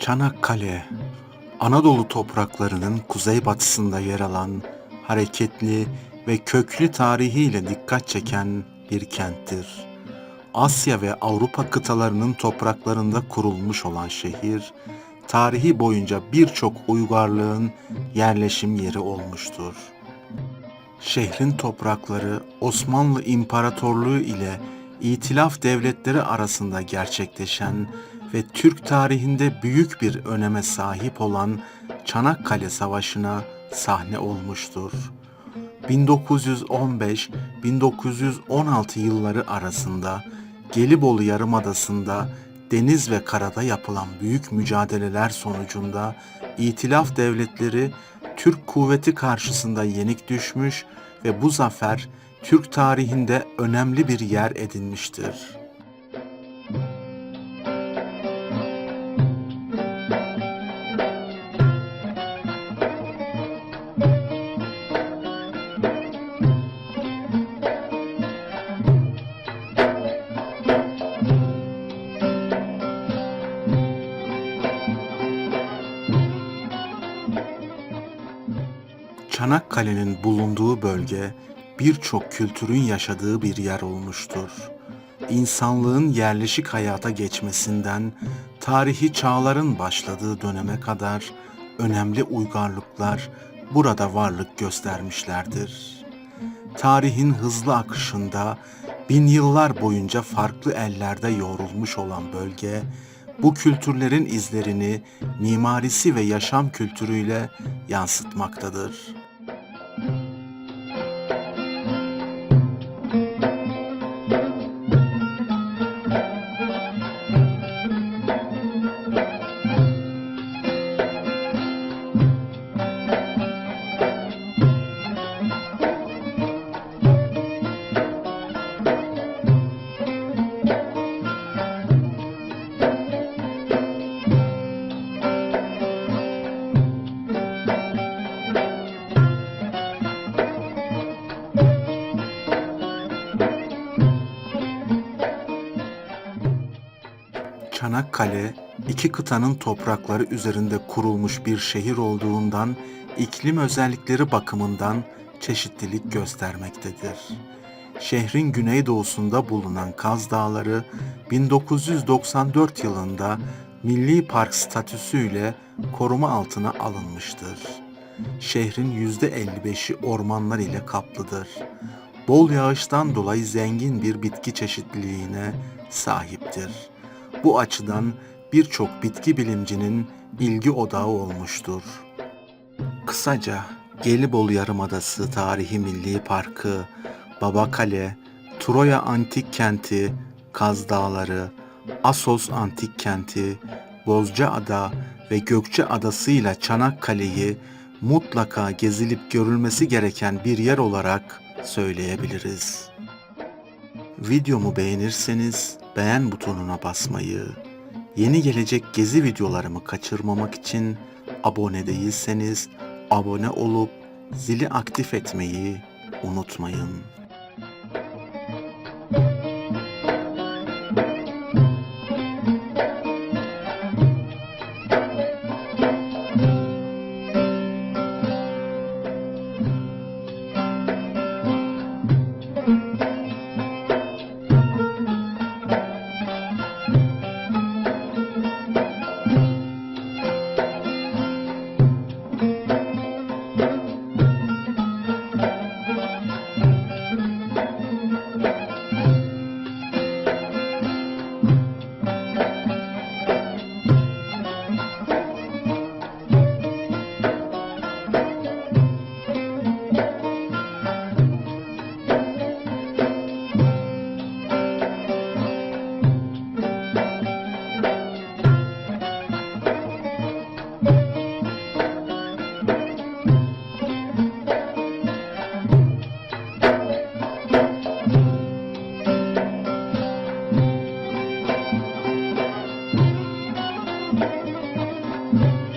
Çanakkale, Anadolu topraklarının kuzeybatısında yer alan hareketli ve köklü tarihiyle dikkat çeken bir kenttir. Asya ve Avrupa kıtalarının topraklarında kurulmuş olan şehir, tarihi boyunca birçok uygarlığın yerleşim yeri olmuştur. Şehrin toprakları Osmanlı İmparatorluğu ile İtilaf devletleri arasında gerçekleşen ve Türk tarihinde büyük bir öneme sahip olan Çanakkale Savaşı'na sahne olmuştur. 1915-1916 yılları arasında Gelibolu Yarımadası'nda deniz ve karada yapılan büyük mücadeleler sonucunda İtilaf devletleri Türk kuvveti karşısında yenik düşmüş ve bu zafer Türk tarihinde önemli bir yer edinmiştir. Çanakkale'nin bulunduğu bölge birçok kültürün yaşadığı bir yer olmuştur. İnsanlığın yerleşik hayata geçmesinden tarihi çağların başladığı döneme kadar önemli uygarlıklar burada varlık göstermişlerdir. Tarihin hızlı akışında bin yıllar boyunca farklı ellerde yoğrulmuş olan bölge, bu kültürlerin izlerini mimarisi ve yaşam kültürüyle yansıtmaktadır. Çanakkale, iki kıtanın toprakları üzerinde kurulmuş bir şehir olduğundan iklim özellikleri bakımından çeşitlilik göstermektedir. Şehrin güneydoğusunda bulunan Kaz Dağları 1994 yılında Milli Park statüsüyle koruma altına alınmıştır. Şehrin %55'i ormanlar ile kaplıdır. Bol yağıştan dolayı zengin bir bitki çeşitliliğine sahiptir. Bu açıdan birçok bitki bilimcinin ilgi odağı olmuştur. Kısaca Gelibolu Yarımadası Tarihi Milli Parkı, Babakale, Troya Antik Kenti, Kaz Dağları, Asos Antik Kenti, Bozcaada ve Gökçe Adası ile Çanakkale'yi mutlaka gezilip görülmesi gereken bir yer olarak söyleyebiliriz. Videomu beğenirseniz beğen butonuna basmayı, yeni gelecek gezi videolarımı kaçırmamak için abone değilseniz abone olup zili aktif etmeyi unutmayın. Thank you.